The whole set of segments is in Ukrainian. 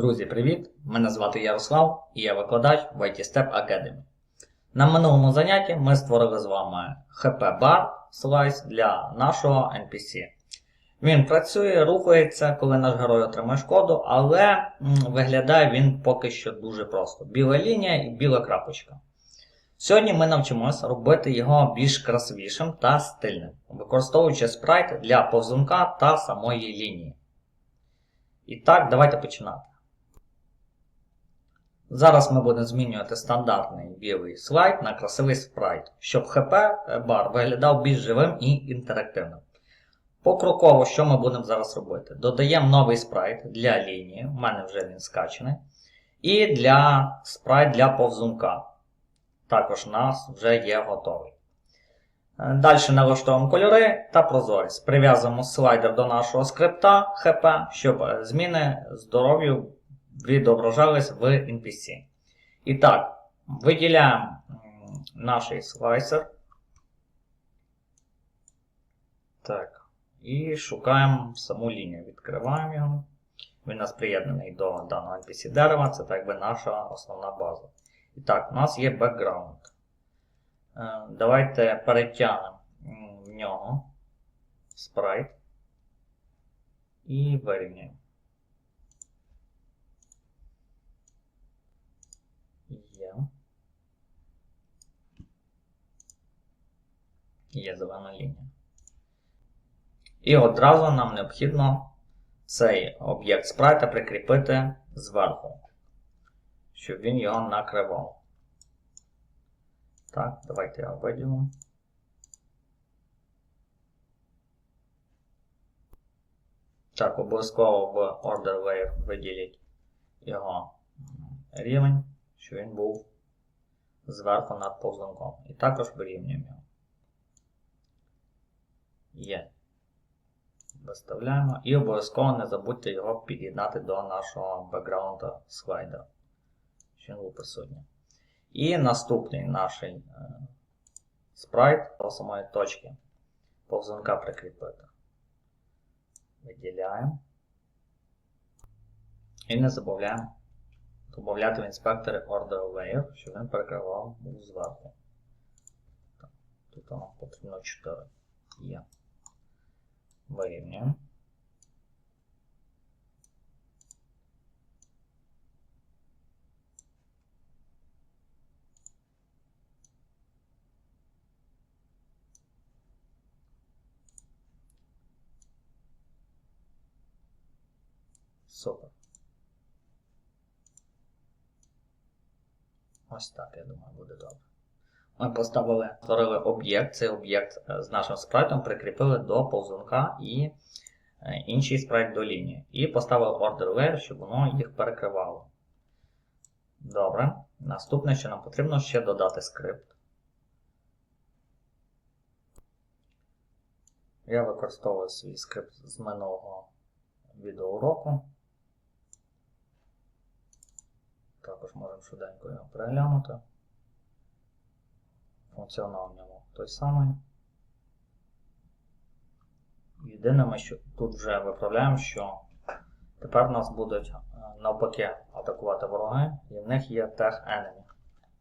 Друзі, привіт! Мене звати Ярослав і я викладач в IT Step Academy. На минулому занятті ми створили з вами HP-бар слайс для нашого NPC. Він працює, рухається, коли наш герой отримає шкоду, але виглядає він поки що дуже просто: біла лінія і біла крапочка. Сьогодні ми навчимося робити його більш красивішим та стильним, використовуючи спрайт для повзунка та самої лінії. І так, давайте починати. Зараз ми будемо змінювати стандартний білий слайд на красивий спрайт, щоб HP бар виглядав більш живим і інтерактивним. Покроково, що ми будемо зараз робити? Додаємо новий спрайт для лінії, у мене вже він скачаний. І для спрайт для повзунка. Також у нас вже є готовий. Далі налаштовуємо кольори та прозорість. Прив'язуємо слайдер до нашого скрипта HP, щоб зміни здоров'ю відображались в NPC. І так, виділяємо наш слайсер. Так. І шукаємо саму лінію. Відкриваємо його. Він нас приєднаний до даного NPC дерева, це так би наша основна база. І так, у нас є бекграунд. Давайте перетягнемо в нього спрайт і вирівняємо. Є. Є зелена лінія. І одразу нам необхідно цей об'єкт спрайта прикріпити зверху, щоб він його накривав. Так, давайте я виділю. Так, обов'язково в Order Layer виділіть його рівень, щоб він був зверху над повзунком. І також вирівнюємо його. Є. Виставляємо. І обов'язково не забудьте його під'єднати до нашого бекграунда слайда, що він присутній. І наступний наш е, спрайт до самої точки повзунка прикріпити. Виділяємо. І не забуваємо додати в інспекторі Order Layer, щоб він перекривав був зверху. Тут нам потрібно 4 є. Вирівнюємо. Супер. Ось так, я думаю, буде добре. Ми поставили, створили об'єкт, цей об'єкт з нашим спрайтом прикріпили до повзунка і інший спрайт до лінії. І поставили order layer, щоб воно їх перекривало. Добре. Наступне, що нам потрібно, ще додати скрипт. Я використовую свій скрипт з минулого відеоуроку. Також можемо швиденько його переглянути. Функціонал в ньому той самий. Єдине, ми тут вже виправляємо, що тепер нас будуть навпаки атакувати вороги, і в них є тег enemy.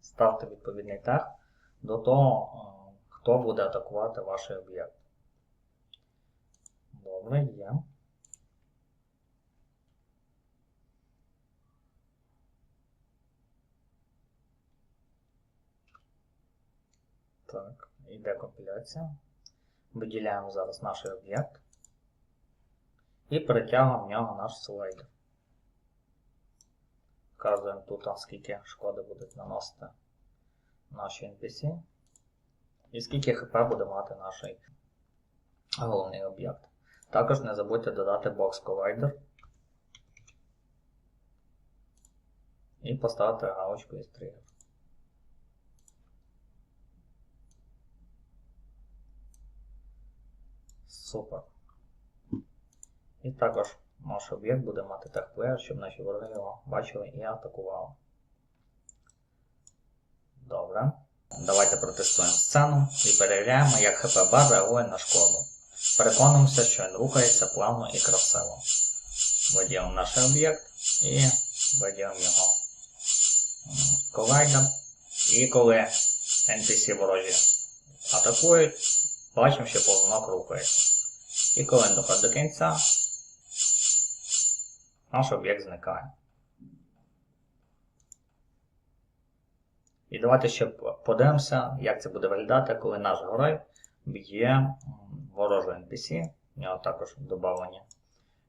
Ставте відповідний тег до того, хто буде атакувати ваш об'єкт. Добре, є. Так, йде компіляція. Виділяємо зараз наш об'єкт і перетягуємо в нього наш слайдер. Вказуємо тут, скільки шкоди будуть наносити наші NPC. І скільки ХП буде мати наш головний об'єкт. Також не забудьте додати Box Collider і поставити галочку із тригер. Супер. І також наш об'єкт буде мати техплеєр, щоб наші вороги його бачили і атакували. Добре. Давайте протестуємо сцену і перевіряємо, як ХП бар реагує на шкоду. Переконуємося, що він рухається плавно і красиво. Виділимо наш об'єкт і виділимо його колайдер. І коли NPC ворожі атакують, бачимо, що повзунок рухається. І коли він доходить до кінця, наш об'єкт зникає. І давайте ще подивимося, як це буде виглядати, коли наш герой б'є ворожу NPC. У нього також додавлені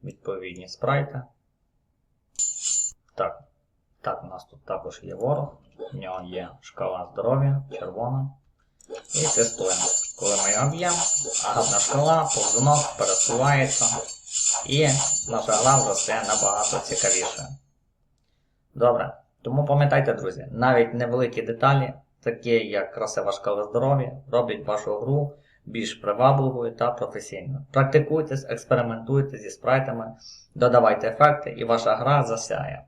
відповідні спрайти. Так, так, у нас тут також є ворог. У нього є шкала здоров'я, червона. І тестуємо. Коли ми його б'ємо, агатна шкала, повзунок пересувається. І наша гра вже стає набагато цікавіше. Добре. Тому пам'ятайте, друзі, навіть невеликі деталі, такі як красива шкала здоров'я, роблять вашу гру більш привабливою та професійною. Практикуйтесь, експериментуйте зі спрайтами, додавайте ефекти, і ваша гра засяє.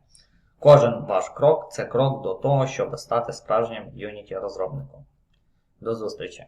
Кожен ваш крок це крок до того, щоб стати справжнім Unity розробником. До зустрічі!